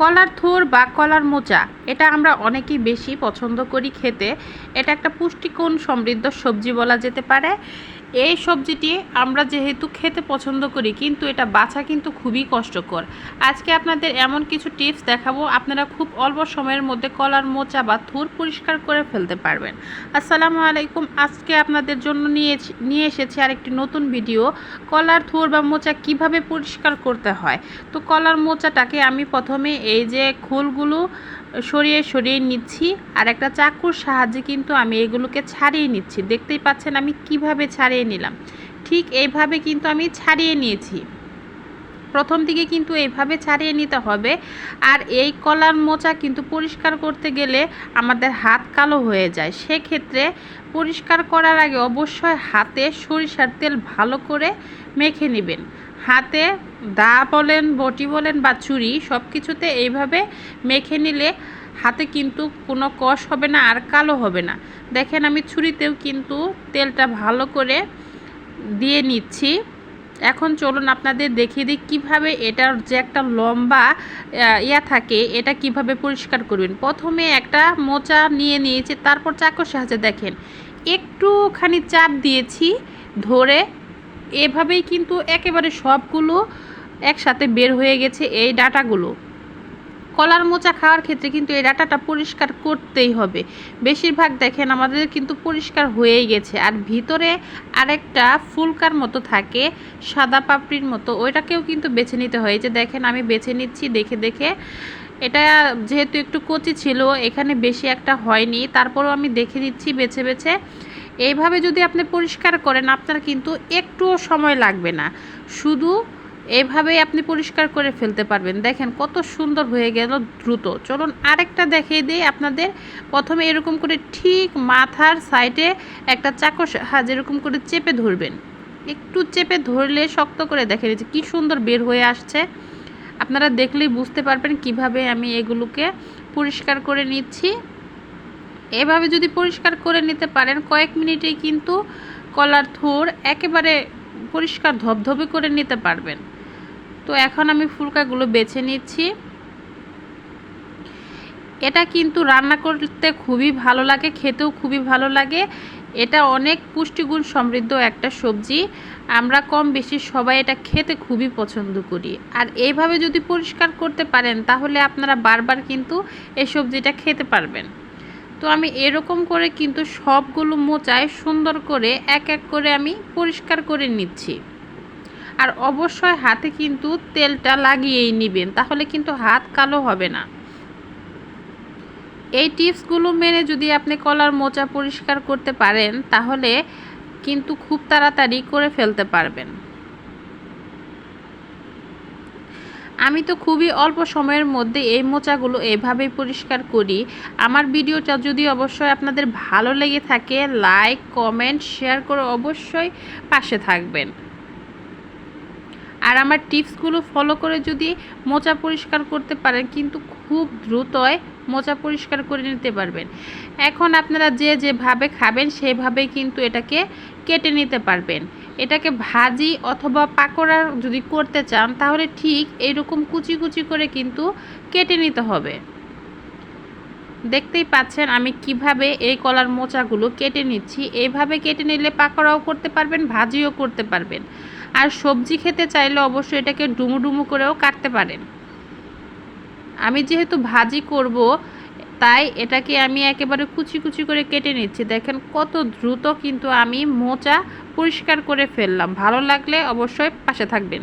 কলার থোর বা কলার মোচা, এটা আমরা অনেকেই বেশি পছন্দ করি খেতে। এটা একটা পুষ্টিকোণ সমৃদ্ধ সবজি বলা যেতে পারে। এই সবজিটি আমরা যেহেতু খেতে পছন্দ করি, কিন্তু এটা বাছা কিন্তু খুবই কষ্টকর। আজকে আপনাদের এমন কিছু টিপস দেখাবো, আপনারা খুব অল্প সময়ের মধ্যে কলার মোচা বা থুর পরিষ্কার করে ফেলতে পারবেন। আসসালামু আলাইকুম, আজকে আপনাদের জন্য নিয়ে নিয়ে এসেছি আরেকটি নতুন ভিডিও, কলার থুর বা মোচা কীভাবে পরিষ্কার করতে হয়? তো কলার মোচাটাকে আমি প্রথমে এই যে খোলগুলো সরিয়ে সরিয়ে নিচ্ছি। আর একটা চাকুর সাহায্যে কিন্তু আমি এগুলোকে ছাড়িয়ে নিচ্ছি। দেখতেই পাচ্ছেন আমি কীভাবে ছাড়িয়ে নিলাম। ঠিক এইভাবে কিন্তু আমি ছাড়িয়ে নিয়েছি। প্রথম দিকে কিন্তু এইভাবে ছাড়িয়ে নিতে হবে। আর এই কলার মোচা কিন্তু পরিষ্কার করতে গেলে আমাদের হাত কালো হয়ে যায়। সেক্ষেত্রে পরিষ্কার করার আগে অবশ্যই হাতে সরিষার তেল ভালো করে মেখে নেবেন। হাতে দা বলেন, বটি বলেন বা চুরি সব কিছুতে এইভাবে মেখে নিলে হাতে কিন্তু কোনো কষ হবে না আর কালো হবে না। দেখেন আমি ছুরিতেও কিন্তু তেলটা ভালো করে দিয়ে নিচ্ছি। এখন চলুন আপনাদের দেখিয়ে দিই কীভাবে এটার যে একটা লম্বা ইয়া থাকে, এটা কীভাবে পরিষ্কার করবেন। প্রথমে একটা মোচা নিয়ে নিয়েছি, তারপর চাকর সাহায্যে দেখেন। একটুখানি চাপ দিয়েছি ধরে, এভাবেই কিন্তু একেবারে সবগুলো একসাথে বের হয়ে গেছে এই ডাটাগুলো। কলার মোচা খাওয়ার ক্ষেত্রে কিন্তু এই ডাটাটা পরিষ্কার করতেই হবে। বেশিরভাগ দেখেন আমাদের কিন্তু পরিষ্কার হয়েই গেছে। আর ভিতরে আরেকটা ফুলকার মতো থাকে, সাদা পাপড়ির মতো। ওইটাকেও কিন্তু বেছে নিতে হয়। যে দেখেন, আমি বেছে নিচ্ছি দেখে দেখে। এটা যেহেতু একটু কচি ছিল, এখানে বেশি একটা হয়নি। তারপরেও আমি দেখে দিচ্ছি বেছে বেছে। এইভাবে যদি আপনি পরিষ্কার করেন, আপনার কিন্তু একটুও সময় লাগবে না। শুধু এভাবেই আপনি পরিষ্কার করে ফেলতে পারবেন। দেখেন কত সুন্দর হয়ে গেল দ্রুত। চলুন আরেকটা দেখিয়ে দিই আপনাদের। প্রথমে এরকম করে ঠিক মাথার সাইডে একটা চাকু সাহায্যে এরকম করে চেপে ধরবেন। একটু চেপে ধরলে শক্ত করে দেখে নিচ্ছে কী সুন্দর বের হয়ে আসছে। আপনারা দেখলেই বুঝতে পারবেন কীভাবে আমি এগুলোকে পরিষ্কার করে নিচ্ছি। এভাবে যদি পরিষ্কার করে নিতে পারেন, কয়েক মিনিটেই কিন্তু কলার থোর একেবারে পরিষ্কার ধবধবে করে নিতে পারবেন। তো এখন আমি ফুলকাগুলো বেছে নিচ্ছি। এটা কিন্তু রান্না করতে খুবই ভালো লাগে, খেতেও খুবই ভালো লাগে। এটা অনেক পুষ্টিগুণ সমৃদ্ধ একটা সবজি। আমরা কম বেশি সবাই এটা খেতে খুবই পছন্দ করি। আর এইভাবে যদি পরিষ্কার করতে পারেন, তাহলে আপনারা বারবার কিন্তু এই সবজিটা খেতে পারবেন। তো আমি এরকম করে কিন্তু সবগুলো মোচায় সুন্দর করে এক এক করে আমি পরিষ্কার করে নিচ্ছি। আর অবশ্যই হাতে কিন্তু তেলটা লাগিয়েই নেবেন, তাহলে কিন্তু হাত কালো হবে না। এই টিপসগুলো মেনে যদি আপনি কলার মোচা পরিষ্কার করতে পারেন, তাহলে কিন্তু খুব তাড়াতাড়ি করে ফেলতে পারবেন। আমি তো খুবই অল্প সময়ের মধ্যে এই মোচাগুলো এভাবেই পরিষ্কার করি। আমার ভিডিওটা যদি অবশ্যই আপনাদের ভালো লেগে থাকে, লাইক, কমেন্ট, শেয়ার করে অবশ্যই পাশে থাকবেন। আর আমার টিপসগুলো ফলো করে যদি মোচা পরিষ্কার করতে পারেন, কিন্তু খুব দ্রুতই মোচা পরিষ্কার করে নিতে পারবেন। এখন আপনারা যে যেভাবে খাবেন, সেভাবে কিন্তু এটাকে কেটে নিতে পারবেন। এটাকে ভাজি অথবা পাকোড়া যদি করতে চান, তাহলে ঠিক এইরকম কুচি কুচি করে কিন্তু কেটে নিতে হবে। দেখতেই পাচ্ছেন আমি কীভাবে এই কলার মোচাগুলো কেটে নিচ্ছি। এইভাবে কেটে নিলে পাকোড়াও করতে পারবেন, ভাজিও করতে পারবেন। আর সবজি খেতে চাইলে অবশ্যই এটাকে ডুমু ডুমু করেও কাটতে পারেন। আমি যেহেতু ভাজি করব, তাই এটাকে আমি একেবারে কুচি কুচি করে কেটে নিচ্ছি। দেখেন কত দ্রুত কিন্তু আমি মোচা পরিষ্কার করে ফেললাম। ভালো লাগলে অবশ্যই পাশে থাকবেন।